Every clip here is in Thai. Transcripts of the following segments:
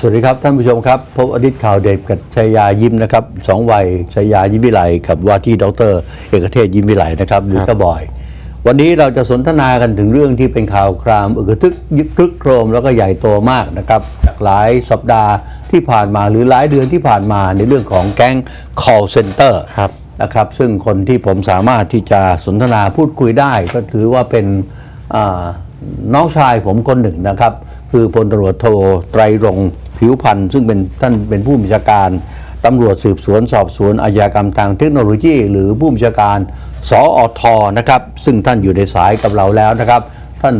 สวัสดีครับ ท่านผู้ชมครับ พบอดิตข่าวเด็ดกับชัยยายิ้มนะครับสองวัยชัยยายิ้มวิไลกับว่าที่ดร เอกเทศยิ้มวิไลนะครับหรือตะบอย วันนี้เราจะสนทนากันถึงเรื่องที่เป็นข่าวครามอึกระทึกยึกครึกโครมแล้วก็ใหญ่โตมากนะครับจากหลายสัปดาห์ที่ผ่านมาหรือหลายเดือนที่ผ่านมาในเรื่องของแก๊ง call center ครับนะครับ ซึ่งคนที่ผมสามารถที่จะสนทนาพูดคุยได้ ก็ถือว่าเป็นอ่าน้องชายผมคนหนึ่งนะครับ คือพลตำรวจโทไตรรงค์ ผิวพันธ์ซึ่งเป็นท่านเป็นผู้บัญชาการตำรวจสืบสวนสอบสวนอาชญากรรมทางเทคโนโลยี หรือผู้บัญชาการสออทนะครับ ซึ่งท่านอยู่ในสายกับเราแล้วนะครับ ท่าน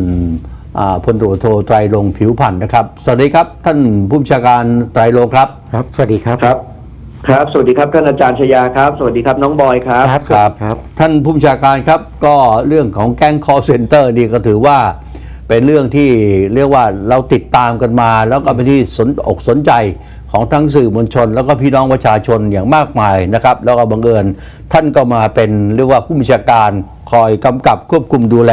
อ่าพลตำรวจโทไตรรงค์ผิวพันธ์นะครับ สวัสดีครับ ท่านผู้บัญชาการไตรรงค์ครับครับ สวัสดีครับครับ ครับ สวัสดีครับท่านอาจารย์ชยาครับ สวัสดีครับน้องบอยครับครับสวัสดีครับ ท่านผู้บัญชาการครับก็เรื่องของแก๊ง call center นี่ก็ถือว่า เป็นเรื่องที่เรียกว่าเราติดตามกันมา แล้วก็เป็นที่สนอกสนใจของทั้งสื่อมวลชน แล้วก็พี่น้องประชาชนอย่างมากมายนะครับ แล้วก็บังเอิญท่านก็มาเป็นเรียกว่าผู้บัญชาการคอยกำกับควบคุมดูแล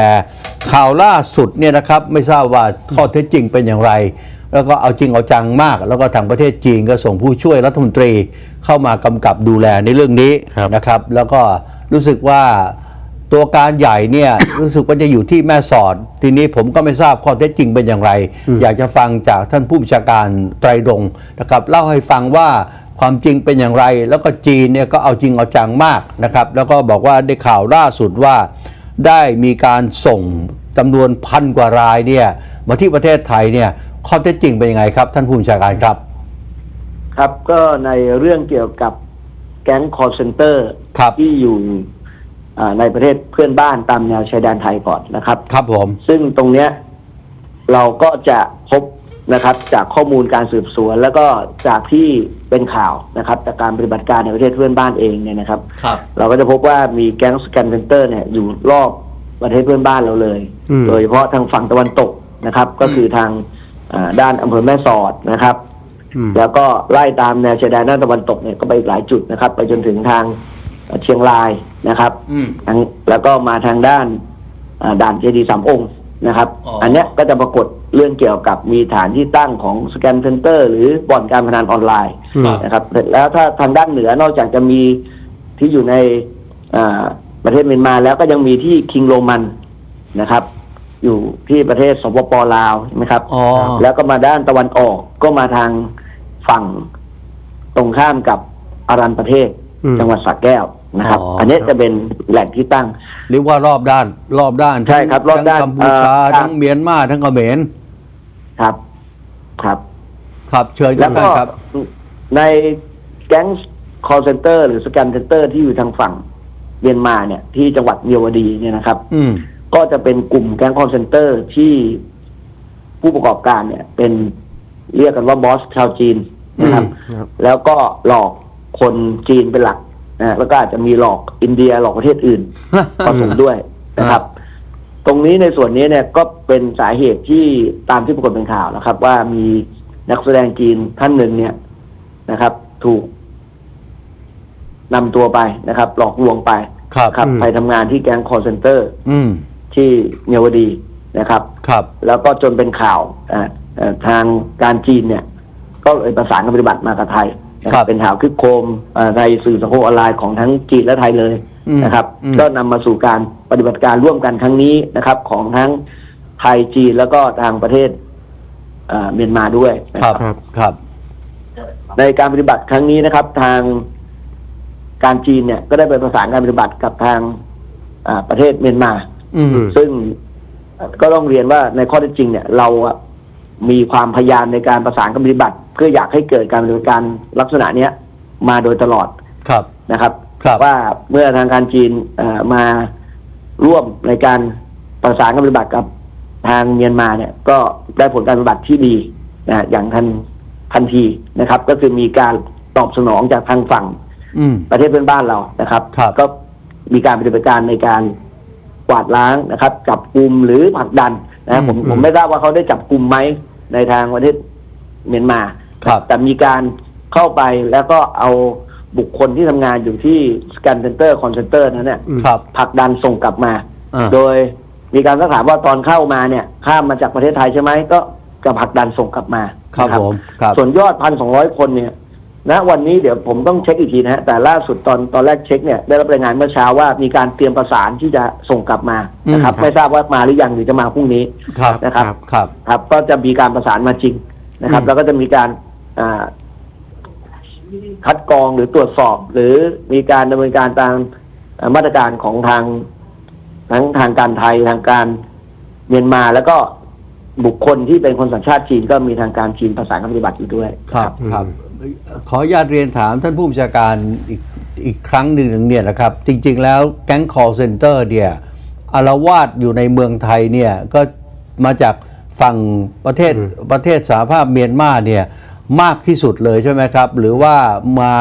ข่าวล่าสุดเนี่ยนะครับไม่ทราบว่าข้อเท็จจริงเป็นอย่างไร แล้วก็เอาจริงเอาจังมาก แล้วก็ทางประเทศจีนก็ส่งผู้ช่วยรัฐมนตรีเข้ามากำกับดูแลในเรื่องนี้นะครับ แล้วก็รู้สึกว่า ตัวการใหญ่เนี่ย รู้สึกว่าจะอยู่ที่แม่สอด ทีนี้ผมก็ไม่ทราบข้อเท็จจริงเป็นอย่างไร อยากจะฟังจากท่านผู้บัญชาการไตรรงค์นะครับเล่าให้ฟังว่าความจริงเป็นอย่างไร แล้วก็จีนเนี่ยก็เอาจริงเอาจังมากนะครับ แล้วก็บอกว่าได้ข่าวล่าสุดว่า ได้มีการส่งจำนวนพันกว่ารายเนี่ยมาที่ประเทศไทยเนี่ยข้อเท็จจริงเป็นยังไงครับ ท่านผู้บัญชาการครับ ครับก็ในเรื่องเกี่ยวกับแก๊งคอร์เซนเตอร์ครับที่อยู่อ่า ในประเทศเพื่อนบ้านตามแนวชายแดนไทยก่อนนะครับ ครับผม ซึ่งตรงเนี้ยเราก็จะพบนะครับ จากข้อมูลการสืบสวน แล้วก็จากที่เป็นข่าวนะครับจากการปฏิบัติการในประเทศเพื่อนบ้านเองเนี่ยนะครับ ครับ เราก็จะพบว่ามีแก๊งสแกนเซนเตอร์เนี่ยอยู่รอบประเทศเพื่อนบ้านเราเลย อืม โดยเฉพาะทางฝั่งตะวันตกนะครับ ก็คือทางอ่าด้านอำเภอแม่สอดนะครับ อืม แล้วก็ไล่ตามแนวชายแดนด้านตะวันตกเนี่ยก็ไปอีกหลายจุดนะครับ ไปจนถึงทางเอ่อเชียงราย นะครับอืมทางแล้วก็มาทางด้านอ่าด่านเจดีย์สามองค์นะครับอ๋ออัอั นเนี้ยก็จะปรากฏเรื่องเกี่ยวกับมีฐานที่ตั้งของสแกนเซนเตอร์ หรือบ่อนการพนันออนไลน์ อืม นะครับแล้วถ้าทางด้านเหนือนอกจากจะมีที่อยู่ในอ่าประเทศเมียนมาแล้วก็ยังมีที่คิงโรมันนะครับ อยู่ที่ประเทศสปปลาวใช่ไหมครับ อ๋อ แล้วก็มาด้านตะวันออกก็มาทางฝั่งตรงข้ามกับอารันประเทศ อืม จังหวัดสระแก้ว นะครับ อ๋ออัอันนี้จะเป็นแหล่งที่ตั้ง เรียกว่ารอบด้าน รอบด้านใช่ครับรอบด้านทั้งกัมพูชา เอ่อ ทั้งเมียนมาทั้งเขมรครับ ครับ ครับเชิญคแล้รับวก็ท่านครับ ในแก๊ง call center หรือสแกนเซนเตอร์ที่อยู่ทางฝั่งเมียนมาเนี่ย ที่จังหวัดเมียวดีเนี่ยนะครับ อืม ก็จะเป็นกลุ่มแก๊ง call center ที่ผู้ประกอบการเนี่ย เป็นเรียกกันว่าบอสชาวจีนนะครับครับ แล้วก็หลอกคนจีนเป็นหลัก นะแล้วก็อาจจะมีหลอกอินเดียหลอกประเทศอื่นผสมด้วยนะครับ ตรงนี้ในส่วนนี้เนี่ยก็เป็นสาเหตุที่ตามที่ปรากฏเป็นข่าวนะครับ ว่ามีนักแสดงจีนท่านหนึ่งเนี่ยนะครับ ถูกนำตัวไปนะครับ หลอกลวงไปครับครับอืมไปทำงานที่แก๊งคอร์เซนเตอร์อืมที่เมียวดีนะครับ ครับ แล้วก็จนเป็นข่าวอ่าเอ่อทางการจีนเนี่ย ก็เลยประสานการปฏิบัติมากับไทย นะครับ เป็นข่าวคึกโครมอ่าในสื่อสังคมออนไลน์ของทั้งจีนและไทยเลยอืมนะครับอืมก็นำมาสู่การปฏิบัติการร่วมกันครั้งนี้นะครับ ของทั้งไทยจีนแล้วก็ทางประเทศอ่าเมียนมาด้วยนะครับครับครับ ในการปฏิบัติครั้งนี้นะครับ ทางการจีนเนี่ย ก็ได้ไปประสานการปฏิบัติกับทางอ่าประเทศเมียนมาอืมซึ่งก็ต้องเรียนว่าในข้อเท็จจริงเนี่ย เราอะ มีความพยายามในการประสานการปฏิบัติ เพื่ออยากให้เกิดการปฏิบัติการลักษณะเนี้ยมาโดยตลอดครับนะครับครับว่าเมื่อทางการจีนเอ่อมาร่วมในการประสานการปฏิบัติกับทางเมียนมาเนี่ย ก็ได้ผลการปฏิบัติที่ดีนะอย่างทันทันทีนะครับ ก็คือมีการตอบสนองจากทางฝั่งอืมประเทศเพื่อนบ้านเรานะครับครับก็มีการปฏิบัติการในการกวาดล้างนะครับ จับกลุ่มหรือผลักดัน นะครับผมอืมผมไม่ทราบว่าเขาได้จับกลุ่มไหมในทางประเทศเมียนมาครับ แต่มีการเข้าไปแล้วก็เอาบุคคลที่ทำงานอยู่ที่สแกนเซนเตอร์คอนเซนเตอร์นั้นเนี่ยอืม ครับ ผลักดันส่งกลับมา อ่า โดยมีการสักถามว่าตอนเข้ามาเนี่ย ข้ามมาจากประเทศไทยใช่ไหมก็กับผลักดันส่งกลับมาครับนะผม ครับ ส่วนยอดพันสองร้อยคนเนี่ย ณวันนี้เดี๋ยวผมต้องเช็คอีกทีนะฮะแต่ล่าสุดตอนตอนแรกเช็คเนี่ยได้รับรายงานเมื่อเช้าว่ามีการเตรียมประสานที่จะส่งกลับมานะครับอืมครับ ไม่ทราบว่ามาหรือยังหรือจะมาพรุ่งนี้ ครับ นะครับ ครับ ครับก็จะมีการประสานมาจริงนะครับ อืม แล้วก็จะมีการอ่าคัดกรองหรือตรวจสอบ หรือมีการดำเนินการตามเอ่อมาตรการของทางทั้งทางการไทยทางการเมียนมา แล้วก็บุคคลที่เป็นคนสัญชาติจีนก็มีทางการจีนประสานการปฏิบัติอยู่ด้วย ครับ ครับ ขออนุญาตเรียนถามท่านผู้บัญชาการอีกอีกครั้งหนึ่งเนี่ยนะครับ จริง ๆ แล้วแก๊ง call center เนี่ยอารวาสอยู่ในเมืองไทยเนี่ยก็มาจากฝั่งประเทศประเทศสหภาพเมียนมาเนี่ยมากที่สุดเลยใช่ไหมครับ หรือว่ามา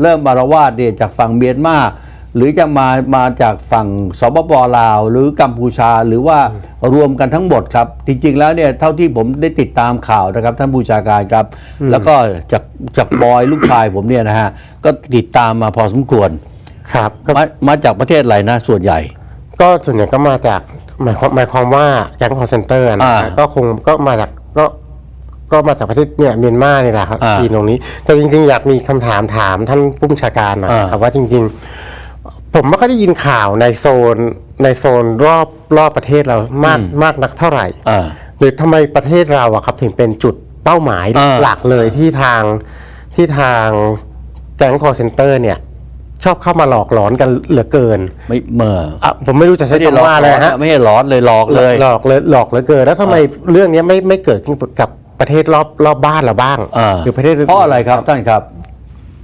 เริ่มอารวาสเนี่ยจากฝั่งเมียนมาหรือจะมามาจากฝั่งสปปลาว หรือกัมพูชาหรือว่ารวมกันทั้งหมดครับ จริง ๆ แล้วเนี่ยเท่าที่ผมได้ติดตามข่าวนะครับ ท่านผู้ชาการครับ แล้วก็จาก จากบอยลูกชายผมเนี่ยนะฮะ ก็ติดตามมาพอสมควรครับก็มามาจากประเทศอะไรนะ ส่วนใหญ่ ก็ส่วนใหญ่ก็มาจากหมายความหมายความว่าแก๊งคอร์เซนเตอร์นะอ่าฮะก็คงก็มาจากก็ก็มาจากประเทศเนี่ยเมียนมานี่แหละครับอ่าจีนตรงนี้ แต่จริง ๆ อยากมีคำถามถามท่านผู้บัญชาการหน่อยอ่า ครับว่าจริง ๆ ผมไม่ค่อยได้ยินข่าวในโซนในโซนรอบรอบประเทศเรามากมากนักเท่าไหร่ อ่า หรือทำไมประเทศเราอะครับถึงเป็นจุด เป้าหมายอ่าหลักเลยที่ทางที่ทางแก๊งคอร์เซนเตอร์เนี่ย ชอบเข้ามาหลอกหลอนกันเหลือเกินไม่เมื่ออะผมไม่รู้จะใช้ไม่ได้หลอกคำว่าอะไรฮะ ไม่ใช่หลอนเลยหลอกเลย หลอกเลยหลอกเหลือเกินแล้วทำไมเรื่องนี้ไม่ไม่เกิดขึ้นกับประเทศรอบรอบบ้านเราบ้างอ่า หรือประเทศนเพราะอะไรครับท่านครับ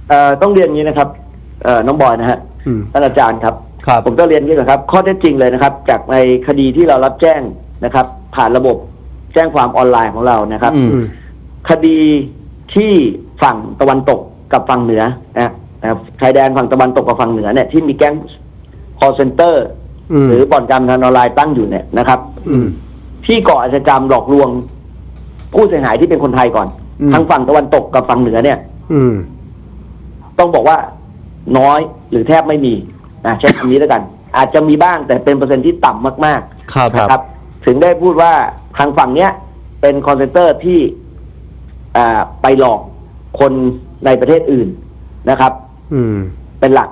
เอ่อต้องเรียนอย่างนี้นะครับเอ่อน้องบอยนะฮะอืม ท่านอาจารย์ครับ ครับ ผมต้องเรียนอย่างนี้นะครับ ข้อเท็จจริงเลยนะครับ จากในคดีที่เรารับแจ้งนะครับ ผ่านระบบแจ้งความออนไลน์ของเรานะครับ อืมอืม คดีที่ฝั่งตะวันตกกับฝั่งเหนือนะนะครับชายแดนฝั่งตะวันตกกับฝั่งเหนือเนี่ยที่มีแก๊ง call center อืมหรือบ่อนการพนันออนไลน์ตั้งอยู่เนี่ยนะครับอืมที่ก่ออาชญากรรมหลอกลวง ผู้เสียหายที่เป็นคนไทยก่อนอืมทางฝั่งตะวันตกกับฝั่งเหนือเนี่ย อืมต้องบอกว่าน้อยหรือแทบไม่มีนะใช้คำนี้แล้วกัน อาจจะมีบ้างแต่เป็นเปอร์เซ็นต์ที่ต่ำมากครับๆนะครับ ถึงได้พูดว่าทางฝั่งเนี้ย เป็นคอนเซนเตอร์ที่ อ่าไปหลอกคนในประเทศอื่นนะครับ อืม เป็นหลัก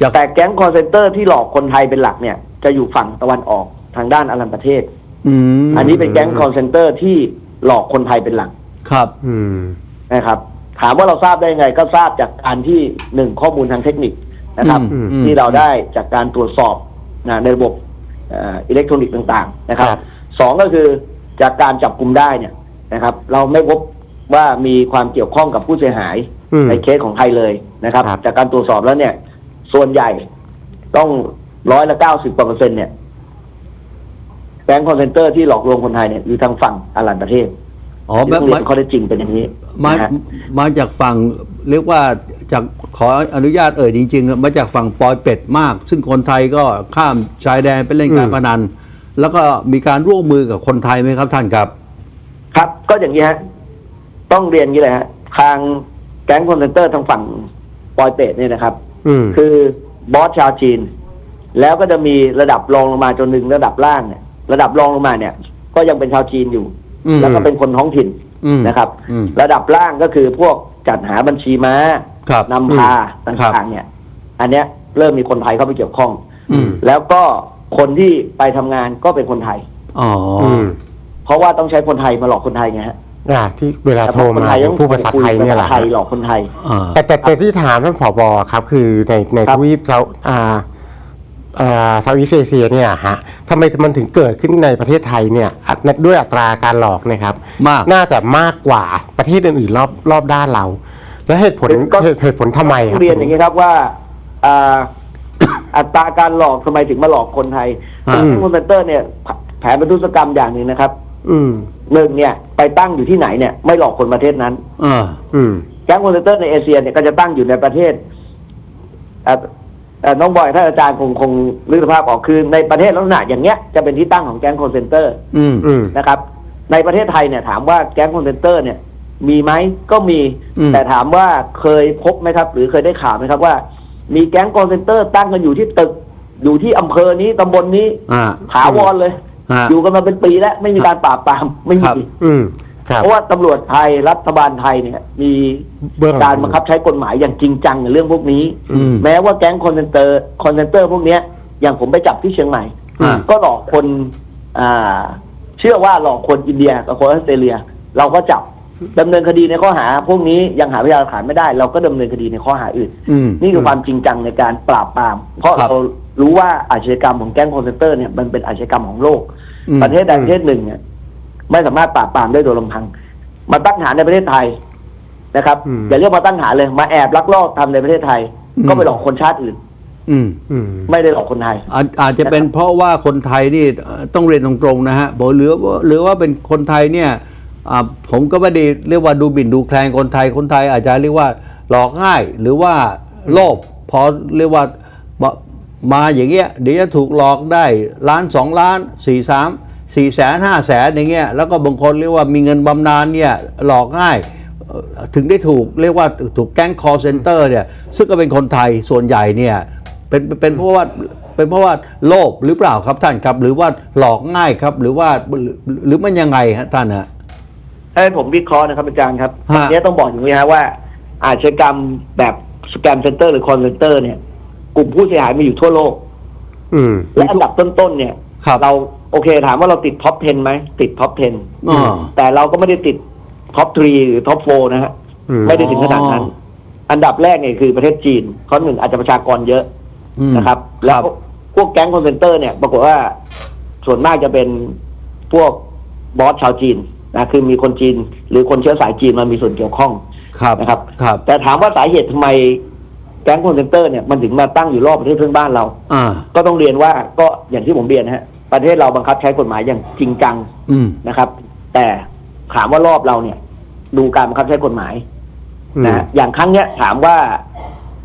จาก แต่แก๊งคอนเซนเตอร์ที่หลอกคนไทยเป็นหลักเนี่ย จะอยู่ฝั่งตะวันออกทางด้านอารันประเทศ อืมอันนี้เป็นแก๊งคอนเซนเตอร์ที่หลอกคนไทยเป็นหลักครับ อืม นะครับ ถามว่าเราทราบได้ยังไงก็ทราบจากการที่หนึ่งข้อมูลทางเทคนิคนะครับอืมที่เราได้จากการตรวจสอบนะในระบบเอ่ออิเล็กทรอนิกส์ต่าง ๆ นะครับครับ สองก็คือจากการจับกลุ่มได้เนี่ยนะครับ เราไม่พบ ว่ามีความเกี่ยวข้องกับผู้เสียหายอืม ในเคสของไทยเลยนะครับ ครับ จากการตรวจสอบแล้วเนี่ย ส่วนใหญ่ต้องร้อยละเก้าสิบกว่าเปอร์เซ็นต์เนี่ยแบงก์คอนเซนเตอร์ที่หลอกลวงคนไทยเนี่ยอยู่ทางฝั่งอารันประเทศอ๋อที่แบต้บองเรียมานข้อเท็จจริงเป็นอย่างนี้มานะฮะ มาจากฝั่งเรียกว่าจากขออนุญาตเอ่ยจริงๆ มาจากฝั่งปอยเป็ดมาก ซึ่งคนไทยก็ข้ามชายแดนไปเล่นการอืม พนัน แล้วก็มีการร่วมมือกับคนไทยไหมครับท่านครับ ครับก็อย่างนี้ฮะ ต้องเรียนอย่างนี้เลยฮะทางแก๊งคอนเซนเตอร์ทางฝั่งปอยเป็ดเนี่ยนะครับ อืมคือบอสชาวจีน แล้วก็จะมีระดับรองลงมาจนหนึ่งระดับล่างเนี่ยระดับรองลงมาเนี่ย ก็ยังเป็นชาวจีนอยู่อืมแล้วก็เป็นคนท้องถิ่นอืมนะครับ อืม ระดับล่างก็คือพวกจัดหาบัญชีม้าครับนำพาครัต่างบๆเนี่ย อันเนี้ยเริ่มมีคนไทยเข้าไปเกี่ยวข้อง อืมแล้วก็คนที่ไปทำงานก็เป็นคนไทย อ๋อออืม เพราะว่าต้องใช้คนไทยมาหลอกคนไทยไงฮะ อ่าที่เวลาโทรคมานไทยต้องผู้ภาษาไทยเนี่ยแหละภาษาไทยหลอกคนไทยอ่าแต่แต่แต่ที่ถามท่านผบครับ คือในในครัทบวีปเซาอ่าอ่าเซาท์อีสเอเชียเนี่ยฮะทำไมมันถึงเกิดขึ้นในประเทศไทยเนี่ยอัตด้วยอัตราการหลอกเนะครับมากน่าจะมากกว่าประเทศอื่นๆรอบรอบด้านเรา แล้วเหตุผลก็เหตุเหตุผลทำไมคต้รัอบงเรียนอย่างนี้ครับว่าอ่าอัตราการหลอกทำไมถึงมาหลอกคนไทยอืมแก๊งคอนเซนเตอร์เนี่ยแผนเป็นธุรกรรมอย่างหนึ่งนะครับ อืม หนึ่งเนี่ยไปตั้งอยู่ที่ไหนเนี่ยไม่หลอกคนประเทศนั้นอ่าอืม แก๊งคอนเซนเตอร์ในเอเชียเนี่ยก็จะตั้งอยู่ในประเทศเอ่อเอ่อน้องบอยท่านอาจารย์คงคงนึกสภาพออกคือในประเทศลักษณะอย่างเงี้ยจะเป็นที่ตั้งของแก๊งคอนเซนเตอร์อืม อืม นะครับ ในประเทศไทยเนี่ยถามว่าแก๊งคอนเซนเตอร์เนี่ย มีไหมก็มี อืม แต่ถามว่าเคยพบไหมครับ หรือเคยได้ข่าวไหมครับว่า มีแก๊งคอนเซนเตอร์ตั้งกันอยู่ที่ตึก อยู่ที่อำเภอนี้ตำบลนี้อ่าถาวรเลยฮะ อยู่กันมาเป็นปีแล้วไม่มีการปราบปรามไม่ครัมีบอืมครับเพราะว่าตำรวจไทยรัฐบาลไทยเนี่ย มีเบื้องหลังการบังคับใช้กฎหมายอย่างจริงจังในเรื่องพวกนี้อืมแม้ว่าแก๊งคอนเซนเตอร์คอนเซนเตอร์พวกเนี้ย อย่างผมไปจับที่เชียงใหม่อ่าก็หลอกคนอ่า เชื่อว่าหลอกคนอินเดียกับคนออสเตรเลีย เราก็จับดำเนินคดีในข้อหา พวกนี้ยังหาพยานหลักฐานไม่ได้ เราก็ดำเนินคดีในข้อหาอื่นอืมนี่คือความจริงจังในการปราบปราม เพราะครับเรารู้ว่าอาชญากรรมของแก๊งคอนเซนเตอร์เนี่ยมันเป็นอาชญากรรมของโลกอืม ประเทศใดประเทศหนึ่งเนี่ยไม่สามารถปราบปรามได้โดยลำพัง มาตั้งฐานในประเทศไทยนะครับอืมอย่าเรียกมาตั้งฐานเลยมาแอบลักลอบทำในประเทศไทยอืมก็ไปหลอกคนชาติอื่น อืมอืมไม่ได้หลอกคนไทยอาจอาจจะเป็นเพราะว่าคนไทยนี่เอ่อต้องเรียนตรงๆนะฮะบอกหรือว่าหรือว่าเป็นคนไทยเนี่ยอ่าผมก็ไม่ได้เรียกว่าดูบินดูแคลนคนไทยคนไทยอาจจะเรียกว่าหลอกง่ายหรือว่าโลภพอเรียกว่า มามาอย่างเงี้ยเดี๋ยวจะถูกหลอกได้ล้านสองล้านสี่สามสี่แสนห้าแสนอย่างเงี้ยแล้วก็บางคนเรียกว่ามีเงินบำนาญเนี่ยหลอกง่ายเอ่อถึงได้ถูกเรียกว่าถูกแก๊ง call center เนี่ยซึ่งก็เป็นคนไทยส่วนใหญ่เนี่ยเป็นเป็นเพราะว่าเป็นเพราะว่าโลภหรือเปล่าครับท่านครับ หรือว่าหลอกง่ายครับ หรือว่าหรือหรือมันยังไงฮะท่านฮะให้ผมวิเคราะห์นะครับอาจารย์ครับฮะอันนี้ต้องบอกอย่างนี้ฮะว่าอาชญากรรมแบบสแกมเซ็นเตอร์หรือคอนเซนเตอร์เนี่ย กลุ่มผู้เสียหายมีอยู่ทั่วโลก อืม และอันดับต้นๆเนี่ย ครับเราโอเคถามว่าเราติดท็อป 10 ไหม ติดท็อป 10 อ่า แต่เราก็ไม่ได้ติดท็อป 3 หรือท็อป 4 นะฮะ อืม ไม่ได้ถึงขนาดนั้น อ๋อ อันดับแรกเนี่ยคือประเทศจีนเขาหนึ่งอาจจะประชากรเยอะอืม นะครับคแล้รัวบพวกแก๊งคอนเซนเตอร์เนี่ย ปรากฏว่าส่วนมากจะเป็นพวกบอสชาวจีนนะคือมีคนจีน หรือคนเชื้อสายจีนมามีส่วนเกี่ยวข้องครับนะครับ ครับ แต่ถามว่าสาเหตุทำไม แก๊งคอนเซนเตอร์เนี่ยมันถึงมาตั้งอยู่รอบประเทศเพื่อนบ้านเรา อ่า ก็ต้องเรียนว่าก็อย่างที่ผมเรียนนะฮะประเทศเราบังคับใช้กฎหมายอย่างจริงจังอืมนะครับ แต่ถามว่ารอบเราเนี่ย ดูการบังคับใช้กฎหมายอืมนะฮะอย่างครั้งเนี้ยถามว่า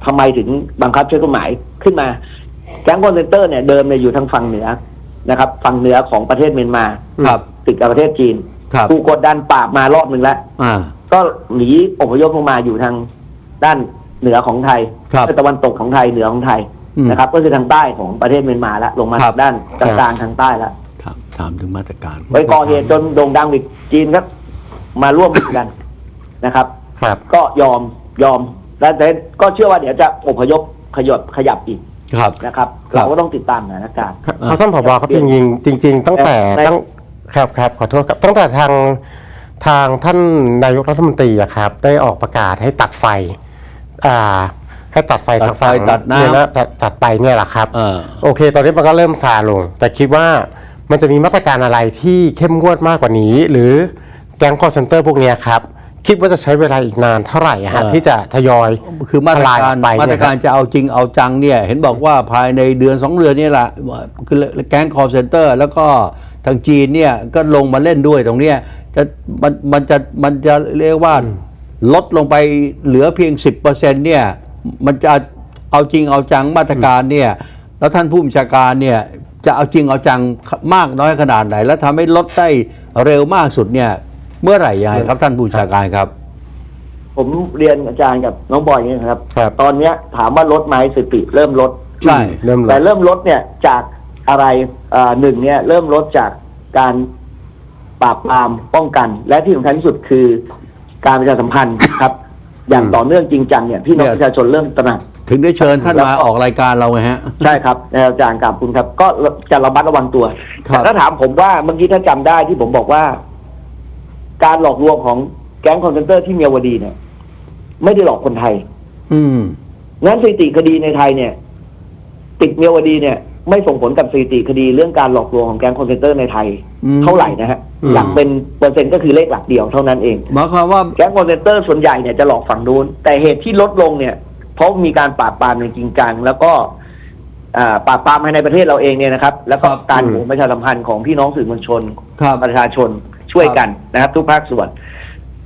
ทำไมถึงบังคับใช้กฎหมายขึ้นมา แก๊งคอนเซนเตอร์เนี่ยเดิมเนี่ยอยู่ทางฝั่งเหนือนะครับ ฝั่งเหนือของประเทศเมียนมาครับ ติดกับประเทศจีนครับ ถูกกดดันปราบมารอบหนึ่งแล้วอ่า ก็หนีอพยพลงมาอยู่ทางด้าน เหนือของไทยครับ ตะวันตกของไทยเหนือของไทยอืม นะครับ ก็คือทางใต้ของประเทศเมียนมาแล้วลงมาครับ ด้านกลางๆทางใต้แล้วถามถามถึงมาตรการไปก่อเหตุจนโด่งดังอีกจีนครับ มาร่วมมือกันนะครับ ครับ ก็ยอมยอมแล้วแต่ก็เชื่อว่าเดี๋ยวจะอพยพขยบขยับอีกครับ นะครับครับ เราก็ต้องติดตามสถานการณ์ ครับเพราะท่านผบครับจริงๆจริง ๆ ตั้งแต่ใน ตั้งครับครับขอโทษครับตั้งแต่ทางทางท่านนายกรัฐมนตรีอะครับ ได้ออกประกาศให้ตัดไฟ อ่า ให้ตัดไฟตัดไฟทางตัดน้ำ เยะตัดตัดไปเนี่ยแหละครับ เออ โอเค ตอนนี้มันก็เริ่มซาลง แต่คิดว่ามันจะมีมาตรการอะไรที่เข้มงวดมากกว่านี้ หรือแก๊งคอร์เซนเตอร์พวกเนี้ยครับ คิดว่าจะใช้เวลาอีกนานเท่าไหร่อะฮะเออ ที่จะทยอยคือมาตรทลยการออกไปมาตรเนี่ยคการบ จะเอาจริงเอาจังเนี่ย เห็นบอกว่าภายในเดือนสองเดือนนี่แหละคือแก๊ง call center แล้วก็ทางจีนเนี่ยก็ลงมาเล่นด้วยตรงเนี้ยจะมันมันจะมันจะเรียกว่า ลดลงไปเหลือเพียง 10%เนี่ยมันจะเอาจริงเอาจังมาตรการเนี่ยแล้วท่านผู้บัญชาการเนี่ยจะเอาจริงเอาจังมากน้อยขนาดไหน แล้วทำให้ลดได้เร็วมากสุดเนี่ย เมื่อไหร่ยังไงครับท่านผู้บัญชาการครับ ผมเรียนอาจารย์กับน้องบอยอย่างนี้นะครับครับ ตอนเนี้ยถามว่าลดไหมสถิติเริ่มลดใช่เริ่มเลแต่ยเริ่มลดเนี่ยจากอะไรอ่าหนึ่งเนี่ย เริ่มลดจากการปราบปรามป้องกัน และที่สำคัญที่สุดคือ การประชาสัมพันธ์ครับ อย่างอืมต่อเนื่องจริงจังเนี่ยพี่น้องเนี่ยประชาชนเริ่มตระหนักถึงได้เชิญท่านแล้วมาก็ออกรายการเราไงฮะ ใช่ครับอาจารย์กับคุณครับ ก็จะระมัดระวังตัวครับแต่ถ้าถามผมว่าเมื่อกี้ถ้าจำได้ที่ผมบอกว่า การหลอกลวงของแก๊งคอนเซนเตอร์ที่เมียวดีเนี่ย ไม่ได้หลอกคนไทย อืมงั้นสถิติคดีในไทยเนี่ย ติดเมียวดีเนี่ย ไม่ส่งผลกับสถิติคดีเรื่องการหลอกลวงของแก๊งคอนเซนเตอร์ในไทยอืมเท่าไหร่นะฮะอืม หลักเป็นเปอร์เซ็นต์ก็คือเลขหลักเดียวเท่านั้นเองหมายความว่าแก๊งคอนเซนเตอร์ส่วนใหญ่เนี่ยจะหลอกฝั่งนู้น แต่เหตุที่ลดลงเนี่ย เพราะมีการปราบปรามอย่างจริงจังแล้วก็อ่าปราบปรามภายในประเทศเราเองเนี่ยนะครับ แล้วก็ครับการอืมโหมประชาสัมพันธ์ของพี่น้องสื่อมวลชนครับประชาชนช่วยกันนะครับ ทุกภาคส่วน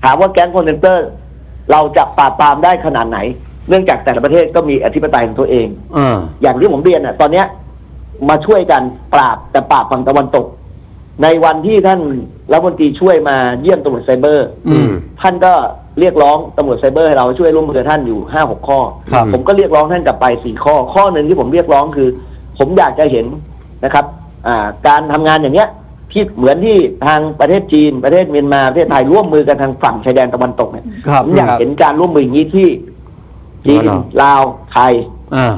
ถามว่าแก๊งคอนเซนเตอร์ เราจะปราบปรามได้ขนาดไหน เนื่องจากแต่ละประเทศก็มีอธิปไตยของตัวเองอ่าอย่างที่ผมเรียนอะ ตอนเนี้ยมาช่วยกันปราบแต่ปราบฝั่งตะวันตก ในวันที่ท่านรัฐมนตรีช่วยมาเยี่ยมตำรวจไซเบอร์อืม ท่านก็เรียกร้องตำรวจไซเบอร์ให้เราช่วยร่วมมือกับท่านอยู่ห้าหกข้อ ครับ ผมก็เรียกร้องท่านกลับไปสี่ข้อ ข้อหนึ่งที่ผมเรียกร้องคือ ผมอยากจะเห็นนะครับอ่าการทำงานอย่างเนี้ยที่เหมือนที่ทางประเทศจีนประเทศเมียนมาประเทศไทยร่วมมือกันทางฝั่งชายแดนตะวันตกเนี่ยครับ ผมอยากครับเห็นการร่วมมืออย่างนี้ที่จีนอ๋อเหรอลาวไทย อ่า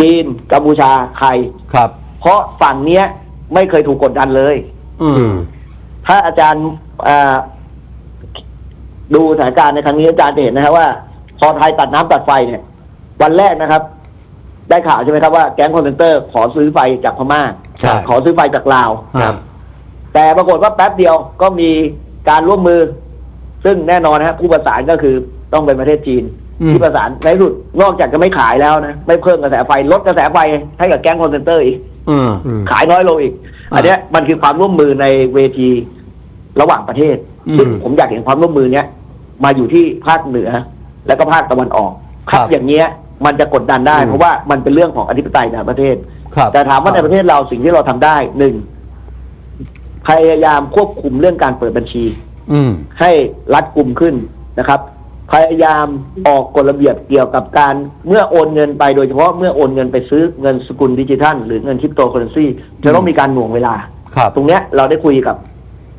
จีนกัมพูชาไทย ครับ เพราะฝั่งเนี้ยไม่เคยถูกกดดันเลย อือืมมถ้าอาจารย์อ่าดูสถานการณ์ในครั้งนี้อาจารย์จะเห็นนะครับว่าพอไทยตัดน้ำตัดไฟเนี่ย วันแรกนะครับ ได้ข่าวใช่ไหมครับว่าแก๊งคอนเซนเตอร์ ขอซื้อไฟจากพม่าครับขอซื้อไฟจากลาว ครับ แต่ปรากฏว่าแป๊บเดียวก็มีการร่วมมือ ซึ่งแน่นอนนะครับผู้ประสานก็คือต้องเป็นประเทศจีน อืม ที่ประสานในที่สุดนอกจากจะไม่ขายแล้วนะ ไม่เพิ่มกระแสไฟลดกระแสไฟให้กับแก๊งคอนเซนเตอร์อีก อืม อืม ขายน้อยลงอีก อ่าอันเนี้ยมันคือความร่วมมือในเวทีระหว่างประเทศอืมซึ่งผมอยากเห็นความร่วมมือเนี้ยมาอยู่ที่ภาคเหนือ แล้วก็ภาคตะวันออกครับอย่างเงี้ยมันจะกดดันได้อืมเพราะว่ามันเป็นเรื่องของอธิปไตยในประเทศครับแต่ถามว่าในประเทศเราสิ่งที่เราทำได้หนึ่งพยายามควบคุมเรื่องการเปิดบัญชี อืมให้รัดกุมขึ้นนะครับ พยายามออกกฎระเบียบเกี่ยวกับการเมื่อโอนเงินไปโดยเฉพาะเมื่อโอนเงินไปซื้อเงินสกุลดิจิทัล หรือเงินคริปโตเคอเรนซีจะต้องมีการหน่วงเวลา ครับ ตรงเนี้ยเราได้คุยกับ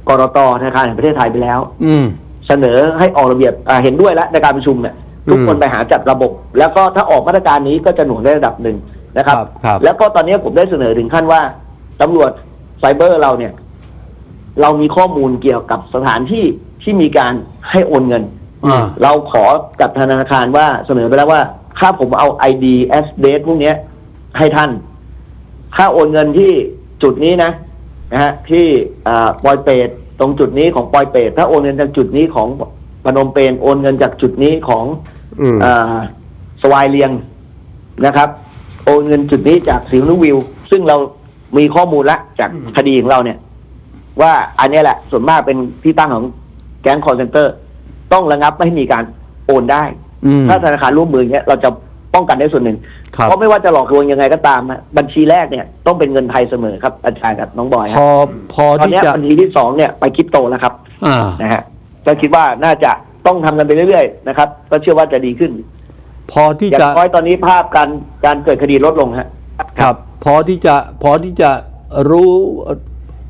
กรตธนาคารแห่งประเทศไทยไปแล้ว อืม เสนอให้ออกระเบียบอ่าเห็นด้วยแล้วในการประชุมเนี่ยทุกคนอืมไปหาจัดระบบ แล้วก็ถ้าออกมาตรการนี้ก็จะหน่วงได้ระดับหนึ่งนะครับ ครับครับ แล้วก็ตอนนี้ผมได้เสนอถึงขั้นว่าตำรวจไซเบอร์เราเนี่ย เรามีข้อมูลเกี่ยวกับสถานที่ที่มีการให้โอนเงิน อ่า เราขอกับธนาคารว่าเสนอไปแล้วว่า ถ้าผมเอา ID S date พวกเนี้ย ให้ท่านถ้าโอนเงินที่จุดนี้นะนะฮะ ที่อ่าปอยเปตตรงจุดนี้ของปอยเปตถ้าโอนเงินจากจุดนี้ของพนมเปญโอนเงินจากจุดนี้ของอืม อ่าสวายเลียงนะครับ โอนเงินจุดนี้จากสิวนุวิว ซึ่งเรามีข้อมูลละจากคดีของเราเนี่ย ว่าอันเนี้ยแหละส่วนมากเป็นที่ตั้งของแก๊งคอร์เซนเตอร์ ต้องระงับไม่ให้มีการโอนได้ อืม ถ้าธนาคารร่วมมืออย่างเงี้ยเราจะป้องกันได้ส่วนหนึ่ง ครับเพราะไม่ว่าจะหลอกลวงยังไงก็ตามอะบัญชีแรกเนี่ยต้องเป็นเงินไทยเสมอครับอาจารย์กับน้องบอยพฮะอพอตอนที่เนี้ยจะบัญชีที่สองเนี่ยไปคริปโตแล้วครับอ่า นะฮะก็คิดว่าน่าจะต้องทำกันไปเรื่อยๆนะครับก็เชื่อว่าจะดีขึ้นพอที่อย่างจะน้อยตอนนี้ภาพการการเกิดคดีลดลงฮะ ครับ พอที่จะพอที่จะรู้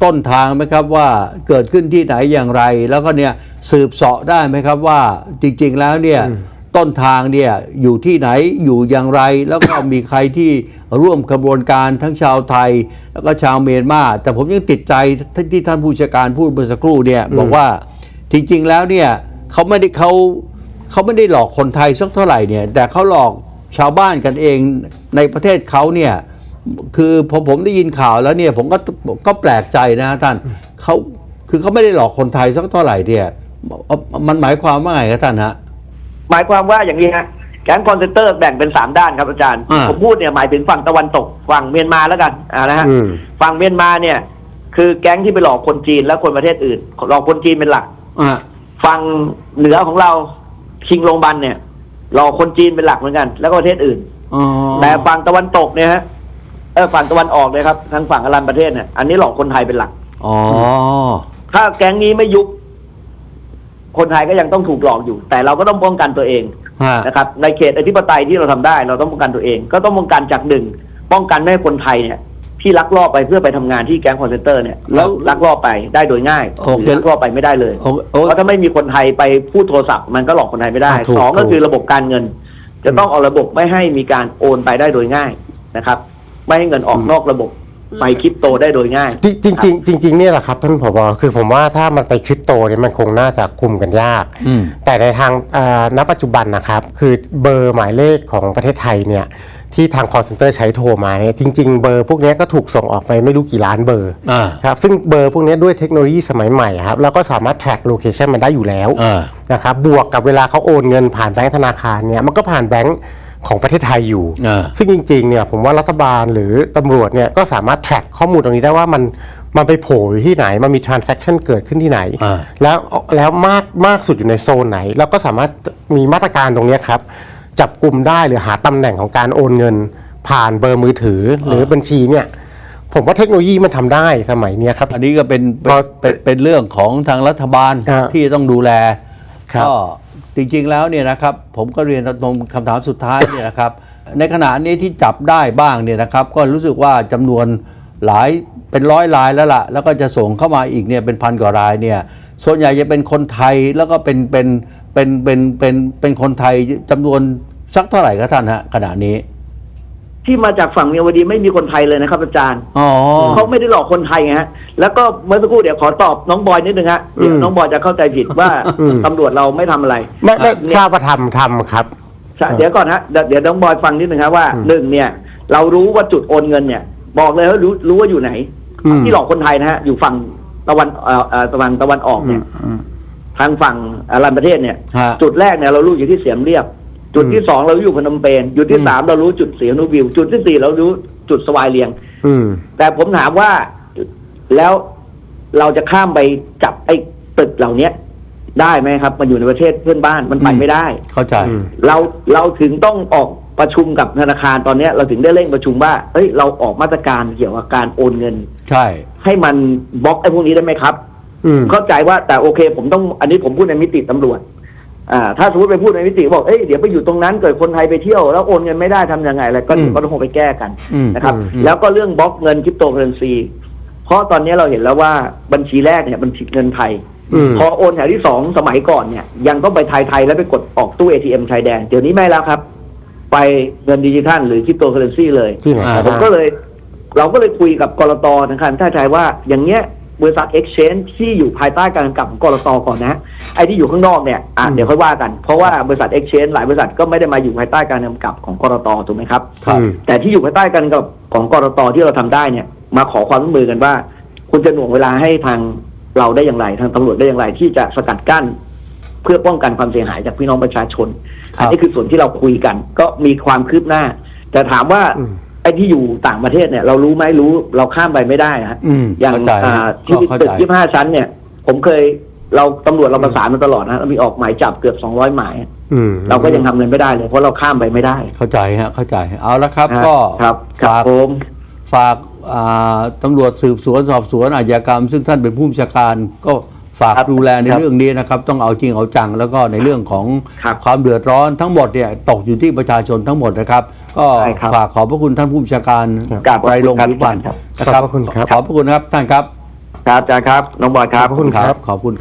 ต้นทางไหมครับว่าเกิดขึ้นที่ไหนอย่างไร แล้วก็เนี่ย สืบเสาะได้ไหมครับว่าจริงๆแล้วเนี่ยต้นทางเนี่ยอยู่ที่ไหนอยู่อย่างไร แล้วก็มีใครที่ร่วมกระบวนการทั้งชาวไทย แล้วก็ชาวเมียนมา แต่ผมยังติดใจที่ท่านผู้จัดการพูดเมื่อสักครู่เนี่ยบอกว่าจริงๆแล้วเนี่ยเขาไม่ได้เขาเขาไม่ได้หลอกคนไทยสักเท่าไหร่เนี่ย แต่เขาหลอกชาวบ้านกันเองในประเทศเขาเนี่ยคือพอผมได้ยินข่าวแล้วเนี่ยผมก็ก็แปลกใจนะท่านเขาคือเขาไม่ได้หลอกคนไทยสักเท่าไหร่เนี่ยเอ่อ มันหมายความว่าไงครับท่านฮะ หมายความว่าอย่างนี้ฮะแก๊งคอนเซนเตอร์แบ่งเป็นสามด้านครับอาจารย์อ่าผมพูดเนี่ยหมายถึงฝั่งตะวันตกฝั่งเมียนมาแล้วกันอ่านะฮะอืมฝั่งเมียนมาเนี่ย คือแก๊งที่ไปหลอกคนจีนและคนประเทศอื่น หลอกคนจีนเป็นหลักอ่าฝั่งเหนือของเราคิงโรงบันเนี่ย หลอกคนจีนเป็นหลักเหมือนกัน แล้วก็ประเทศอื่นอ๋อแต่ฝั่งตะวันตกเนี่ยฮะเออฝั่งตะวันออกเลยครับทางฝั่งอรันประเทศเนี่ยอันนี้หลอกคนไทยเป็นหลักอ๋อถ้าแก๊งนี้ไม่ยุบ คนไทยก็ยังต้องถูกหลอกอยู่ แต่เราก็ต้องป้องกันตัวเองฮะนะครับ ในเขตอธิปไตยที่เราทำได้ เราต้องป้องกันตัวเอง ก็ต้องป้องกันจากหนึ่งป้องกันไม่ให้คนไทยเนี่ยที่ลักลอบไปเพื่อไปทำงานที่แก๊งคอนเซนเตอร์เนี่ยแล้วลักลอบไปได้โดยง่ายโอเค หรือลักลอบไปไม่ได้เลย โอ้โอ้ เพราะถ้าไม่มีคนไทยไปพูดโทรศัพท์มันก็หลอกคนไทยไม่ได้อะถูกสองก็ถูกคือระบบการเงิน จะต้องเอาระบบไม่ให้มีการโอนไปได้โดยง่ายนะครับ ไม่ให้เงินออกนอกระบบ ไปคริปโตได้โดยง่าย จริงจริงๆจริงๆเนี่ยแหละครับท่านผบคือผมว่าถ้ามันไปคริปโตเนี่ยมันคงน่าจะคุมกันยาก อืม แต่ในทางเอ่อณปัจจุบันนะครับ คือเบอร์หมายเลขของประเทศไทยเนี่ยที่ทาง call center ใช้โทรมาเนี่ยจริง ๆ เบอร์พวกเนี้ยก็ถูกส่งออกไปไม่รู้กี่ล้านเบอร์อ่าครับซึ่งเบอร์พวกเนี้ยด้วยเทคโนโลยีสมัยใหม่ครับเราก็สามารถ track location มันได้อยู่แล้วอ่า นะครับบวกกับเวลาเขาโอนเงินผ่านแบงก์ธนาคารเนี่ยมันก็ผ่านแบงก์ ของประเทศไทยอยู่อ่าซึ่งจริงๆเนี่ยผมว่ารัฐบาลหรือตำรวจเนี่ยก็สามารถ track ข้อมูลตรงนี้ได้ว่ามันมันไปโผล่อยู่ที่ไหน มันมี transaction เกิดขึ้นที่ไหน อ่า แล้วแล้วมากมากสุดอยู่ในโซนไหน แล้วก็สามารถมีมาตรการตรงเนี้ยครับ จับกลุ่มได้หรือหาตำแหน่งของการโอนเงิน ผ่านเบอร์มือถือหรือบัญชีเนี่ยผมว่าเทคโนโลยีมันทำได้สมัยเนี้ยครับ อันนี้ก็เป็นเป็นพอเป็นเป็นเรื่องของทางรัฐบาลครับที่ต้องดูแล ครับ ก็ จริงๆแล้วเนี่ยนะครับผมก็เรียนตรงคำถามสุดท้ายเนี่ยนะครับ ในขณะนี้ที่จับได้บ้างเนี่ยนะครับ ก็รู้สึกว่าจำนวนหลายเป็นร้อยรายแล้วล่ะ แล้วก็จะส่งเข้ามาอีกเนี่ยเป็นพันกว่ารายเนี่ยส่วนใหญ่จะเป็นคนไทยแล้วก็เป็นเป็นเป็นเป็นเป็นเป็นคนไทยจำนวนสักเท่าไหร่ครับท่านฮะขณะนี้ ที่มาจากฝั่งเมียวดีไม่มีคนไทยเลยนะครับอาจารย์อ๋อ เขาไม่ได้หลอกคนไทยไงฮะแล้วก็เมื่อสักครู่เดี๋ยวขอตอบน้องบอยนิดนึงฮะเดี๋ยวอืมน้องบอยจะเข้าใจผิดว่าอืม ตำรวจเราไม่ทำอะไร ไม่ไม่เนี่ยทราบว่าทำทำครับ ใช่เดี๋ยวก่อนฮะเดี๋ยวเดี๋ยวน้องบอยฟังนิดนึงครับว่าอืมหนึ่งเนี่ย เรารู้ว่าจุดโอนเงินเนี่ย บอกเลยว่ารู้รู้ว่าอยู่ไหน อืม ที่หลอกคนไทยนะฮะ อยู่ฝั่งตะวันเอ่อเอ่อตะวันตะวันออกเนี่ยทางฝั่งอารันประเทศเนี่ย ฮะ จุดแรกเนี่ยเรารู้อยู่ที่เสียมเรียบ จุดที่สองเราอยู่พนมเปญจุดที่สามเรารู้จุดเสียนูวิว จุดที่สี่เรารู้จุดสวายเลียง อืม แต่ผมถามว่าแล้วเราจะข้ามไปจับไอ้ตึกเหล่าเนี้ย ได้ไหมครับ มันอยู่ในประเทศเพื่อนบ้านมันไปอืมไม่ได้ เข้าใจอืมเราเราถึงต้องออกประชุมกับธนาคารตอนเนี้ย เราถึงได้เร่งประชุมว่าเฮ้ยเราออกมาตรการเกี่ยวกับการโอนเงิน ใช่ ให้มันบล็อกไอ้พวกนี้ได้ไหมครับ อืม เข้าใจว่าแต่โอเค ผมต้องอันนี้ผมพูดในมิติตำรวจ อ่าถ้าสมมติไปพูดในมิติบอกเอ้ยเดี๋ยวไปอยู่ตรงนั้นเกิดคนไทยไปเที่ยวแล้วโอนเงินไม่ได้ทำยังไงอะไรก็เดี๋ยวก็ต้องคงไปแก้กันอืมนะครับ อืม แล้วก็เรื่องบล็อกเงินคริปโตเคอเรนซีเพราะตอนนี้เราเห็นแล้วว่าบัญชีแรกเนี่ยบัญชีเงินไทย อืม พอโอนแถวที่สองสมัยก่อนเนี่ย ยังต้องไปไทยไทยแล้วไปกดออกตู้ ATM ชายแดนเดี๋ยวนี้ไม่แล้วครับ ไปเงินดิจิทัลหรือคริปโตเคอเรนซีเลย ที่ไหนครับ ผมก็เลยเราก็เลยคุยกับกรตนะครับท่าใจว่าอย่างเงี้ย บริษัท Exchange ที่อยู่ภายใต้การกำกับของกรตก่อนนะไอ้ที่อยู่ข้างนอกเนี่ยอะอืมเดี๋ยวค่อยว่ากัน เพราะว่าบริษัท Exchange หลายบริษัทก็ไม่ได้มาอยู่ภายใต้การกำกับของกรตถูกไหมครับครับอืมแต่ที่อยู่ภายใต้การกำกับของกรตที่เราทำได้เนี่ย มาขอความร่วมมือกันว่า คุณจะหน่วงเวลาให้ทางเราได้อย่างไร ทางตำรวจได้อย่างไร ที่จะสกัดกั้น เพื่อป้องกันความเสียหายจากพี่น้องประชาชนครับอันนี้คือส่วนที่เราคุยกัน ก็มีความคืบหน้า แต่ถามว่า อืมไอ้ที่อยู่ต่างประเทศเนี่ย เรารู้ไหมรู้เราข้ามไปไม่ได้นะฮะอืมอย่างเข้าใจอ่าที่เข้าตึกใจ ยี่ห้าชั้นเนี่ย ผมเคยเราตำรวจเราประสานมาตลอดนะเรามีออกหมายจับเกือบสองร้อยหมาย อืมเราก็ยังทำเงินไม่ได้เลยเพราะเราข้ามไปไม่ได้เข้าใจฮะเข้าใจเอาละครับ นะก็ครับครับฝาก ผม ฝากอ่าตำรวจสืบสวนสอบสวนอาชญากรรม ซึ่งท่านเป็นผู้บัญชาการก็ฝากครับดูแลในครับเรื่องนี้นะครับ ต้องเอาจริงเอาจังแล้วก็ในเรื่องของครับ ความเดือดร้อนทั้งหมดเนี่ยตกอยู่ที่ประชาชนทั้งหมดนะครับก็ใช่ครับฝากขอบพระคุณท่านผู้บัญชาการกราบขอบไรคุณลงค์ครับวิวันครับ นะครับขอบพระคุณครับ ขอบพระคุณครับท่านครับ ครับอาจารย์ครับ น้องบอยครับ ขอบคุณครับ ขอบคุณครับ